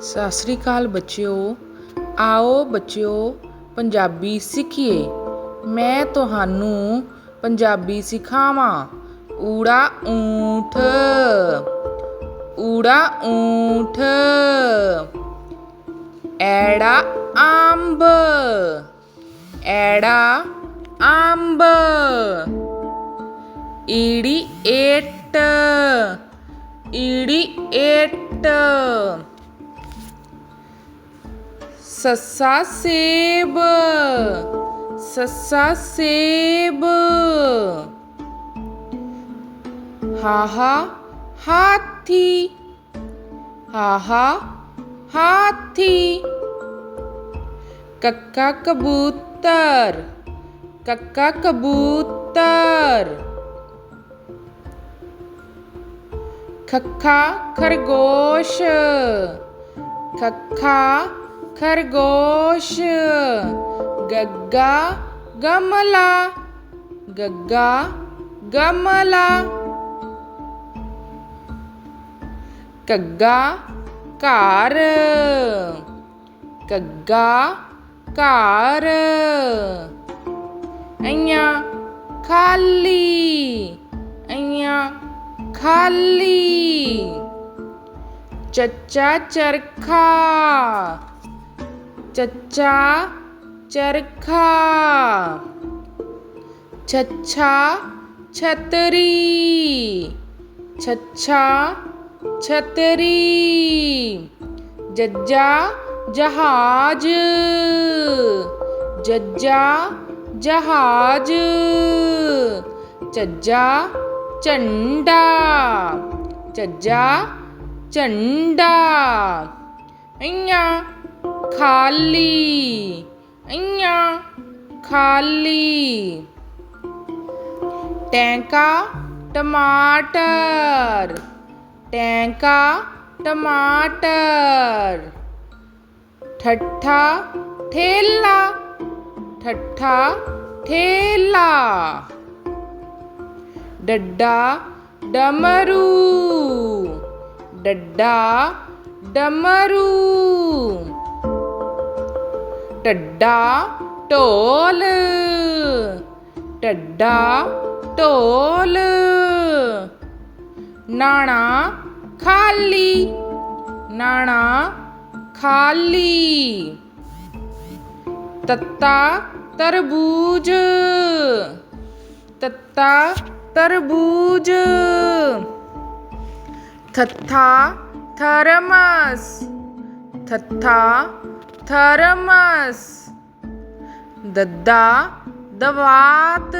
ਸਤਿ ਸ੍ਰੀ ਅਕਾਲ ਬੱਚਿਓ। ਆਓ ਬੱਚਿਓ, ਪੰਜਾਬੀ ਸਿੱਖੀਏ। ਮੈਂ ਤੁਹਾਨੂੰ ਪੰਜਾਬੀ ਸਿਖਾਵਾਂ। ਊੜਾ ਊਠ। ਊੜਾ ਊਠ। ਐੜਾ ਅੰਬ। ਐੜਾ ਅੰਬ। ਈੜੀ ਏਟ ਈੜੀ ਏਟ सस्सा सेब सस्सा सेब। हाहा, हाथी। हाहा, हाथी। कक्का कबूतर कक्का कबूतर। खखा खरगोश खखा खरगोश, गग्गा, गमला गग्गा, गमला। कग्गा कार। कग्गा कार। अइया, खाली। अइया, खाली। चच्चा चरखा। चच्चा चरखा। छच्छा छतरी। छच्छा छतरी। जज्जा जहाज़। जज्जा जहाज़। चज्जा चंडा। चज्जा चंडा। अय्या खाली। अइया, खाली। टैंका, टमाटर। टैंका, टमाटर। ठट्ठा, ठेला। ठट्ठा, ठेला। डड्डा, डमरू। डड्डा, डमरू। ਟੱਡਾ ਢੋਲ ਟੱਡਾ ਢੋਲ। ਨਾਣਾ ਖਾਲੀ ਨਾਣਾ ਖਾਲੀ। ਤੱਤਾ ਤਰਬੂਜ ਤੱਤਾ ਤਰਬੂਜ। ਥੱਥਾ ਥਰਮਸ, ਥੱਥਾ ਥਰਮਸ। ਦੱਦਾ ਦਵਾਤ।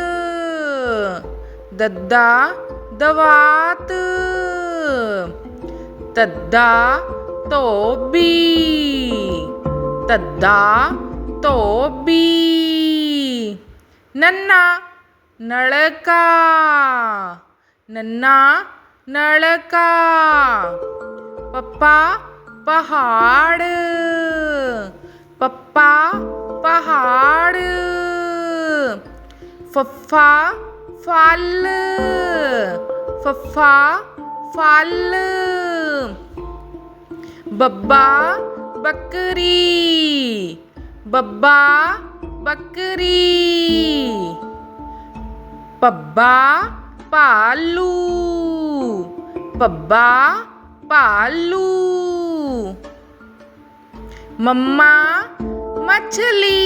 ਦੱਦਾ ਦਵਾਤ। ਤੱਦਾ ਧੋਬੀ। ਤੱਦਾ ਧੋਬੀ। ਨੰਨਾ ਨਲਕਾ। ਨੰਨਾ ਨਲਕਾ। ਪੱਪਾ ਪਹਾੜ। ਪੱਪਾ ਪਹਾੜ। ਫੱਫਾ ਫਲ। ਫੱਫਾ ਫਲ। ਬੱਬਾ ਬੱਕਰੀ। ਬੱਬਾ ਬੱਕਰੀ। ਪੱਬਾ ਭਾਲੂ। ਪੱਬਾ ਭਾਲੂ। मम्मा मछली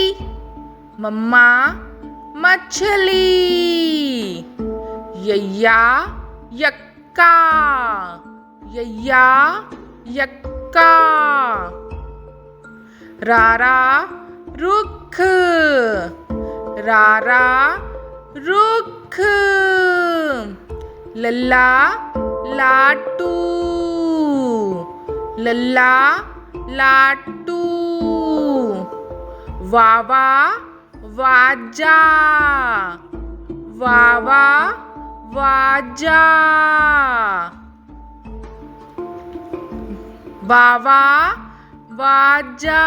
मम्मा मछली यया यक्का यया यक्का रारा रुख रारा रुख लल्ला लाटू लल्ला लाटू వావా వాజా వావా వాజా వావా వాజా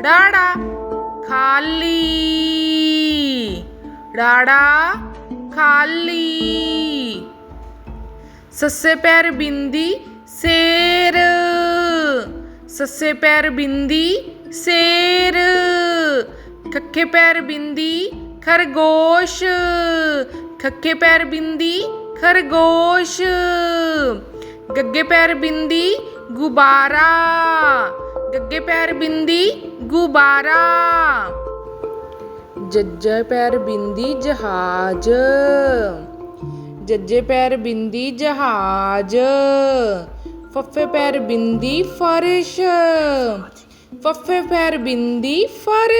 డాడా ఖాళీ. డాడా ఖాళీ. ससे पैर बिंदी शेर ससे पैर बिंदी ਸ਼ੇਰ। ਖੱਖੇ ਪੈਰ ਬਿੰਦੀ, ਖਰਗੋਸ਼। ਖੱਖੇ ਪੈਰ ਬਿੰਦੀ, ਖਰਗੋਸ਼। ਗੱਗੇ ਪੈਰ ਬਿੰਦੀ, ਗੁਬਾਰਾ। ਗੱਗੇ ਪੈਰ ਬਿੰਦੀ, ਗੁਬਾਰਾ। ਜੱਜੇ ਪੈਰ ਬਿੰਦੀ, ਜਹਾਜ਼। ਜੱਜੇ ਪੈਰ ਬਿੰਦੀ, ਜਹਾਜ਼। ਫੱਫੇ ਪੈਰ ਬਿੰਦੀ, ਫਰਸ਼। ਫੱਫੇ ਪੈਰ ਬਿੰਦੀ ਫਰ